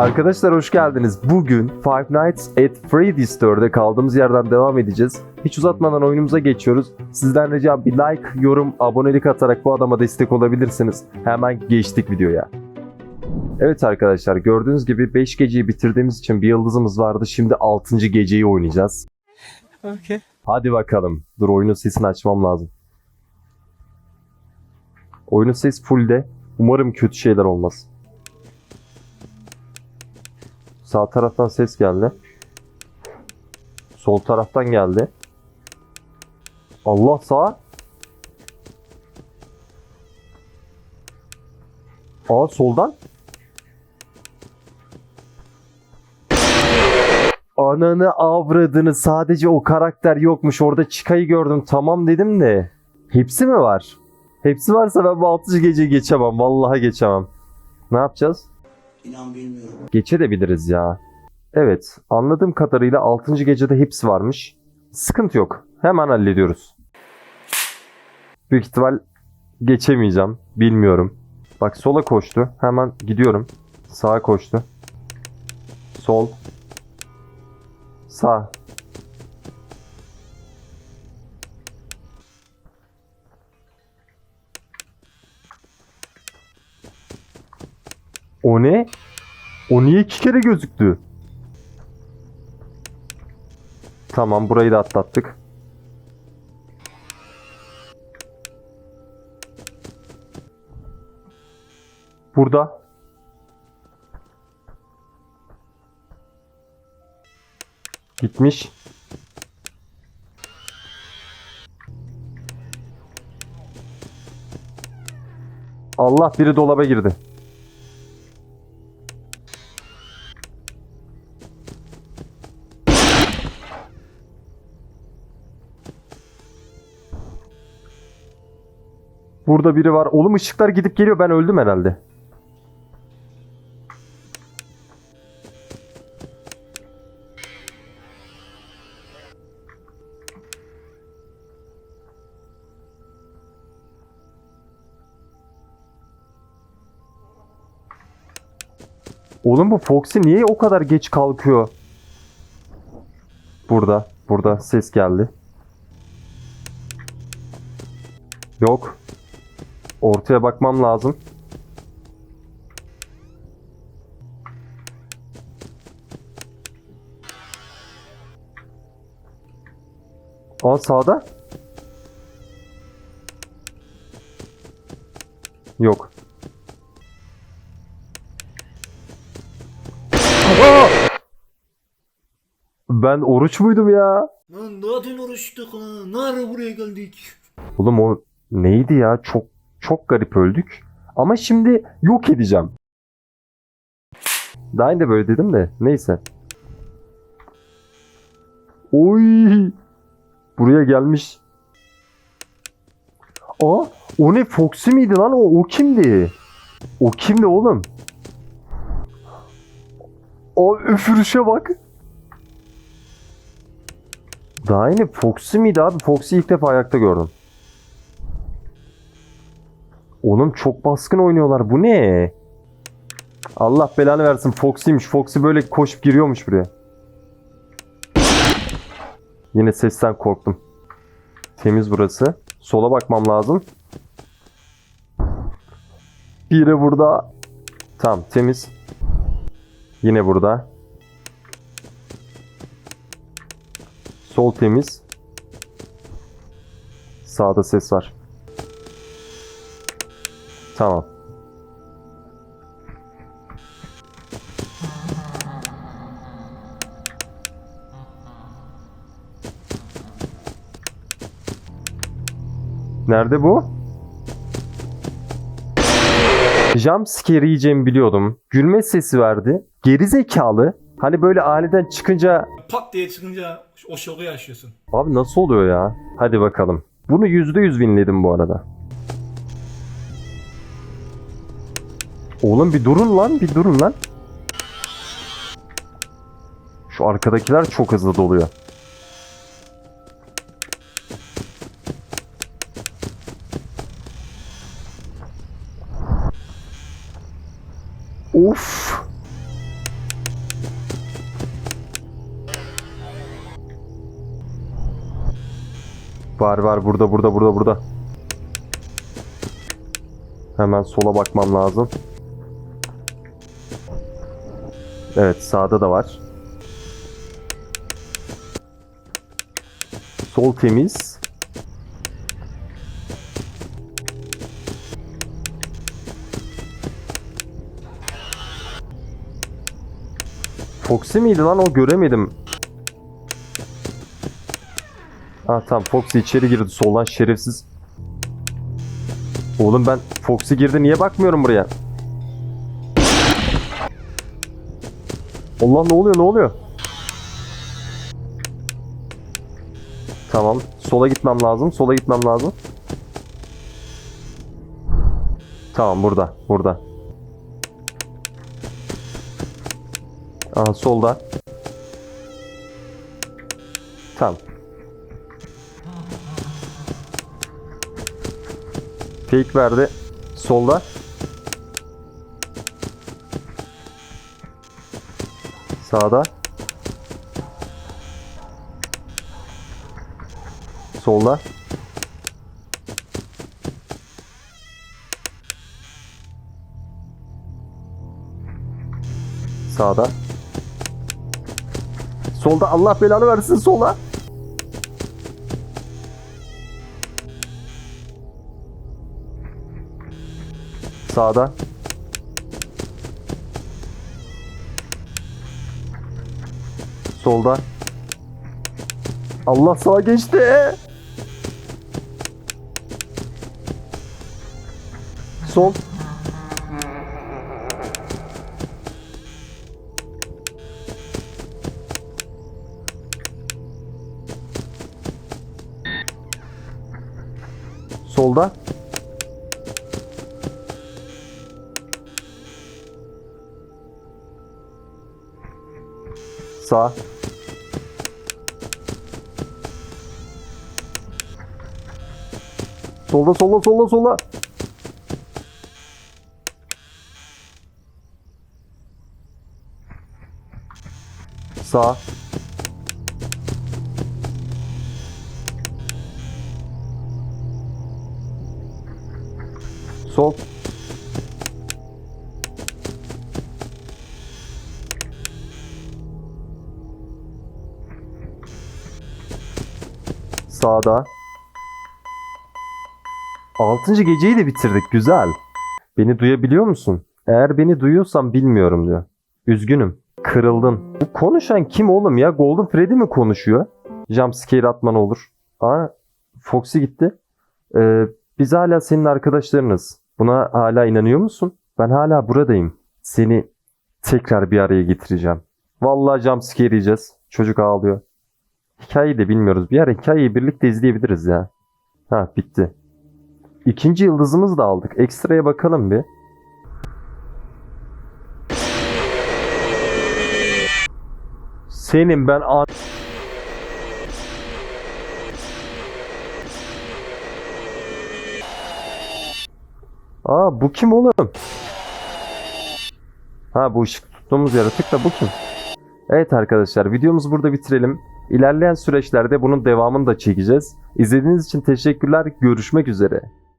Arkadaşlar hoş geldiniz. Bugün Five Nights at Freddy's 4'e kaldığımız yerden devam edeceğiz. Hiç uzatmadan oyunumuza geçiyoruz. Sizden ricam bir like, yorum, abonelik atarak bu adama destek olabilirsiniz. Hemen geçtik videoya. Evet arkadaşlar gördüğünüz gibi 5 geceyi bitirdiğimiz için bir yıldızımız vardı. Şimdi 6. geceyi oynayacağız. Okay. Hadi bakalım. Dur oyunun sesini açmam lazım. Oyunun ses fullde. Umarım kötü şeyler olmaz. Sağ taraftan ses geldi. Sol taraftan geldi. Allah sağ. Aa soldan. Ananı avradını sadece o karakter yokmuş. Orada Chika'yı gördüm tamam dedim de. Hepsi mi var? Hepsi varsa ben bu 6. geceyi geçemem. Vallahi geçemem. Ne yapacağız? İnan bilmiyorum. Geçebiliriz ya. Evet anladığım kadarıyla 6. gecede hepsi varmış. Sıkıntı yok. Hemen hallediyoruz. Büyük ihtimal geçemeyeceğim. Bilmiyorum. Bak sola koştu. Hemen gidiyorum. Sağa koştu. Sol. Sağ. O ne? O niye iki kere gözüktü? Tamam burayı da atlattık. Burada. Gitmiş. Allah biri dolaba girdi. Burada biri var. Oğlum ışıklar gidip geliyor. Ben öldüm herhalde. Oğlum bu Foxy niye o kadar geç kalkıyor? Burada. Burada ses geldi. Yok. Ortaya bakmam lazım. Aa sağda. Yok. Aa! Ben oruç muydum ya? Lan dün oruçtuk lan. Nerede buraya geldik? Oğlum o neydi ya? Çok çok garip öldük. Ama şimdi yok edeceğim. Daha önce böyle dedim de neyse. Oy! Buraya gelmiş. Aa, o ne Foxy miydi lan? O, o kimdi? O kimdi oğlum? O üfürüşe bak. Daha yeni Foxy miydi abi? Foxy ilk defa ayakta gördüm. Oğlum çok baskın oynuyorlar. Bu ne? Allah belanı versin. Foxy'ymiş. Foxy böyle koşup giriyormuş buraya. Yine sesten korktum. Temiz burası. Sola bakmam lazım. Biri burada. Tamam temiz. Yine burada. Sol temiz. Sağda ses var. Tamam. Nerede bu? Jump scare yiyeceğimi biliyordum. Gülme sesi verdi. Geri zekalı. Hani böyle aniden çıkınca Pat diye çıkınca o şoku yaşıyorsun. Abi nasıl oluyor ya? Hadi bakalım. Bunu %100 winledim bu arada. Oğlum bir durun lan bir durun lan. Şu arkadakiler çok hızlı doluyor. Of. Var var burada burada burada burada. Hemen sola bakmam lazım. Evet sağda da var. Sol temiz. Foxy miydi lan o göremedim. Ha tamam Foxy içeri girdi soldan şerefsiz. Oğlum ben Foxy girdi niye bakmıyorum buraya? Allah ne oluyor ne oluyor? Tamam sola gitmem lazım sola gitmem lazım. Tamam burada burada. Aha solda. Tamam. Fake verdi. Solda. Sağda. Solda. Sağda. Solda Allah belanı versin sola. Sağda. Solda. Allah sağa geçti. Sol. Solda. Sağ. Solda solda solda solda. Sağ. Sol. Sağda. Altıncı geceyi de bitirdik. Güzel. Beni duyabiliyor musun? Eğer beni duyuyorsan bilmiyorum diyor. Üzgünüm. Kırıldın. Bu konuşan kim oğlum ya? Golden Freddy mi konuşuyor? Jumpscare atman olur. Aa, Foxy gitti. Ee, biz hala senin arkadaşlarınız. Buna hala inanıyor musun? Ben hala buradayım. Seni tekrar bir araya getireceğim. Vallahi jumpscare yiyeceğiz. Çocuk ağlıyor. Hikayeyi de bilmiyoruz. Bir ara hikayeyi birlikte izleyebiliriz ya. Ha bitti. İkinci yıldızımızı da aldık. Ekstraya bakalım bir. Senin ben an... Aa bu kim oğlum? Ha bu ışık tuttuğumuz yaratık da bu kim? Evet arkadaşlar videomuzu burada bitirelim. İlerleyen süreçlerde bunun devamını da çekeceğiz. İzlediğiniz için teşekkürler. Görüşmek üzere.